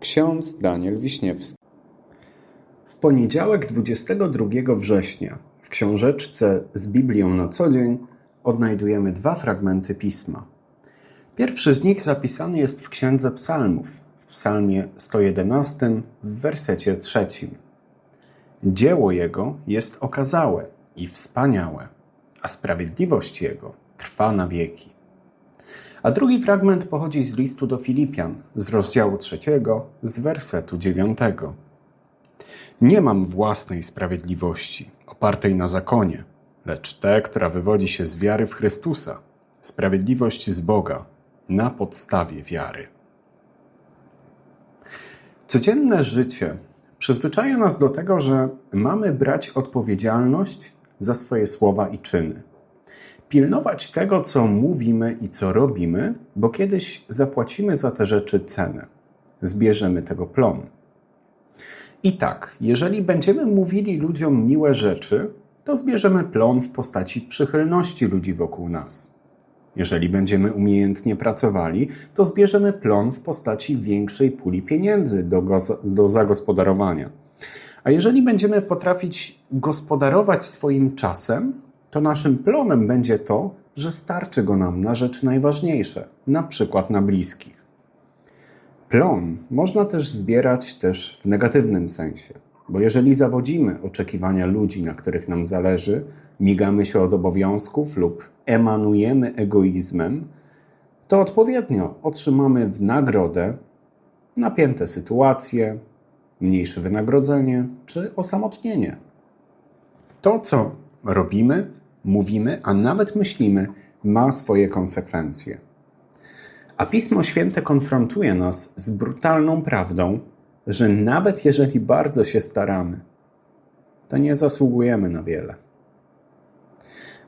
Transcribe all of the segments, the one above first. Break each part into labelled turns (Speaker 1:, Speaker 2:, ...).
Speaker 1: Ksiądz Daniel Wiśniewski. W poniedziałek 22 września w książeczce z Biblią na co dzień odnajdujemy dwa fragmenty pisma. Pierwszy z nich zapisany jest w Księdze Psalmów, w Psalmie 111, w wersecie trzecim. Dzieło Jego jest okazałe i wspaniałe, a sprawiedliwość Jego trwa na wieki. A drugi fragment pochodzi z listu do Filipian, z rozdziału trzeciego, z wersetu dziewiątego. Nie mam własnej sprawiedliwości, opartej na zakonie, lecz tę, która wywodzi się z wiary w Chrystusa, sprawiedliwość z Boga, na podstawie wiary. Codzienne życie przyzwyczaja nas do tego, że mamy brać odpowiedzialność za swoje słowa i czyny. Pilnować tego, co mówimy i co robimy, bo kiedyś zapłacimy za te rzeczy cenę. Zbierzemy tego plon. I tak, jeżeli będziemy mówili ludziom miłe rzeczy, to zbierzemy plon w postaci przychylności ludzi wokół nas. Jeżeli będziemy umiejętnie pracowali, to zbierzemy plon w postaci większej puli pieniędzy do, do zagospodarowania. A jeżeli będziemy potrafić gospodarować swoim czasem, to naszym plonem będzie to, że starczy go nam na rzeczy najważniejsze, na przykład na bliskich. Plon można też zbierać też w negatywnym sensie, bo jeżeli zawodzimy oczekiwania ludzi, na których nam zależy, migamy się od obowiązków lub emanujemy egoizmem, to odpowiednio otrzymamy w nagrodę napięte sytuacje, mniejsze wynagrodzenie czy osamotnienie. To, co robimy, mówimy, a nawet myślimy, ma swoje konsekwencje. A Pismo Święte konfrontuje nas z brutalną prawdą, że nawet jeżeli bardzo się staramy, to nie zasługujemy na wiele.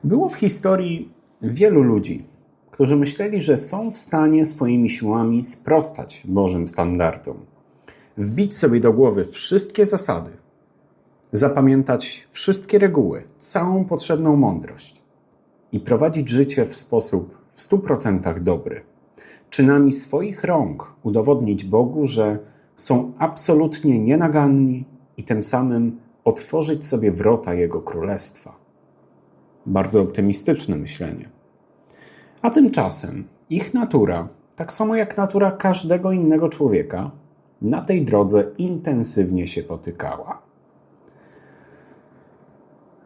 Speaker 1: Było w historii wielu ludzi, którzy myśleli, że są w stanie swoimi siłami sprostać Bożym standardom, wbić sobie do głowy wszystkie zasady, zapamiętać wszystkie reguły, całą potrzebną mądrość i prowadzić życie w sposób w stu procentach dobry. Czynami swoich rąk udowodnić Bogu, że są absolutnie nienaganni i tym samym otworzyć sobie wrota Jego królestwa. Bardzo optymistyczne myślenie. A tymczasem ich natura, tak samo jak natura każdego innego człowieka, na tej drodze intensywnie się potykała.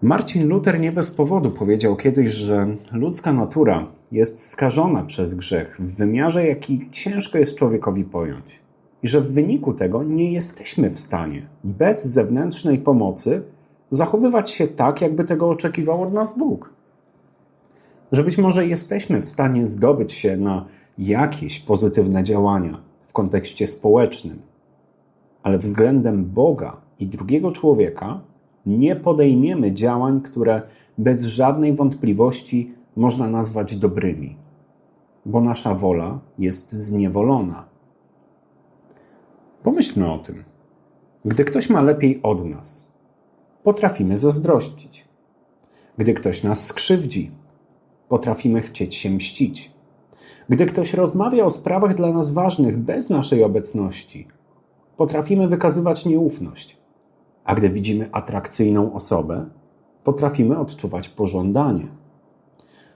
Speaker 1: Marcin Luther nie bez powodu powiedział kiedyś, że ludzka natura jest skażona przez grzech w wymiarze, jaki ciężko jest człowiekowi pojąć. I że w wyniku tego nie jesteśmy w stanie bez zewnętrznej pomocy zachowywać się tak, jakby tego oczekiwał od nas Bóg. Że być może jesteśmy w stanie zdobyć się na jakieś pozytywne działania w kontekście społecznym, ale względem Boga i drugiego człowieka nie podejmiemy działań, które bez żadnej wątpliwości można nazwać dobrymi, bo nasza wola jest zniewolona. Pomyślmy o tym. Gdy ktoś ma lepiej od nas, potrafimy zazdrościć. Gdy ktoś nas skrzywdzi, potrafimy chcieć się mścić. Gdy ktoś rozmawia o sprawach dla nas ważnych bez naszej obecności, potrafimy wykazywać nieufność a gdy widzimy atrakcyjną osobę, potrafimy odczuwać pożądanie.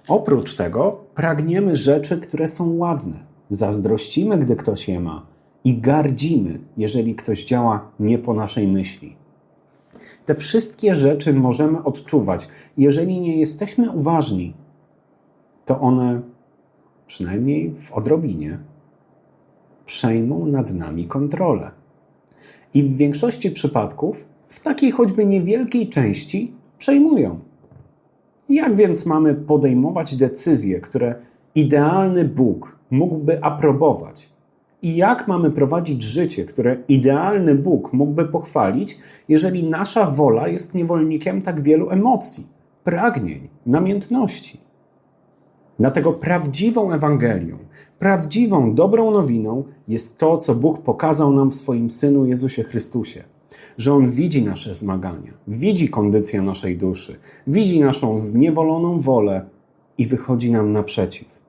Speaker 1: Oprócz tego pragniemy rzeczy, które są ładne, zazdrościmy, gdy ktoś je ma i gardzimy, jeżeli ktoś działa nie po naszej myśli. Te wszystkie rzeczy możemy odczuwać. Jeżeli nie jesteśmy uważni, to one, przynajmniej w odrobinie, przejmą nad nami kontrolę. I w większości przypadków w takiej choćby niewielkiej części przejmują. Jak więc mamy podejmować decyzje, które idealny Bóg mógłby aprobować? I jak mamy prowadzić życie, które idealny Bóg mógłby pochwalić, jeżeli nasza wola jest niewolnikiem tak wielu emocji, pragnień, namiętności? Dlatego prawdziwą Ewangelią, prawdziwą dobrą nowiną jest to, co Bóg pokazał nam w swoim Synu Jezusie Chrystusie że On widzi nasze zmagania, widzi kondycję naszej duszy, widzi naszą zniewoloną wolę i wychodzi nam naprzeciw.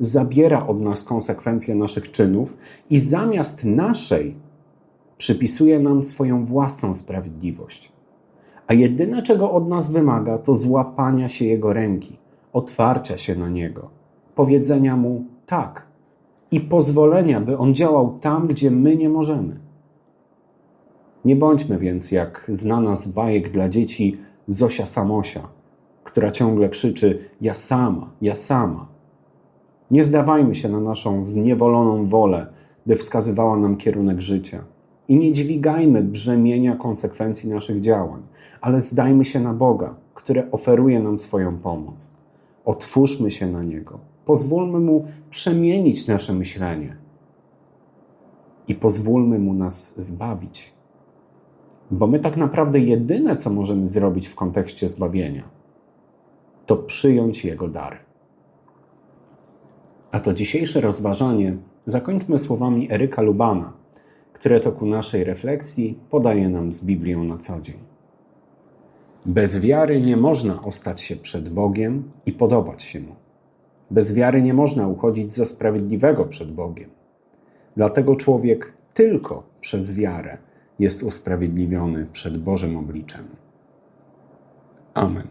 Speaker 1: Zabiera od nas konsekwencje naszych czynów i zamiast naszej przypisuje nam swoją własną sprawiedliwość. A jedyne, czego od nas wymaga, to złapania się Jego ręki, otwarcia się na Niego, powiedzenia Mu tak i pozwolenia, by On działał tam, gdzie my nie możemy. Nie bądźmy więc jak znana z bajek dla dzieci Zosia Samosia, która ciągle krzyczy: Ja sama, ja sama. Nie zdawajmy się na naszą zniewoloną wolę, by wskazywała nam kierunek życia. I nie dźwigajmy brzemienia konsekwencji naszych działań, ale zdajmy się na Boga, który oferuje nam swoją pomoc. Otwórzmy się na Niego, pozwólmy Mu przemienić nasze myślenie i pozwólmy Mu nas zbawić. Bo my tak naprawdę jedyne, co możemy zrobić w kontekście zbawienia, to przyjąć Jego dar. A to dzisiejsze rozważanie zakończmy słowami Eryka Lubana, które to ku naszej refleksji podaje nam z Biblią na co dzień. Bez wiary nie można ostać się przed Bogiem i podobać się Mu. Bez wiary nie można uchodzić za sprawiedliwego przed Bogiem. Dlatego człowiek tylko przez wiarę jest usprawiedliwiony przed Bożym obliczem. Amen.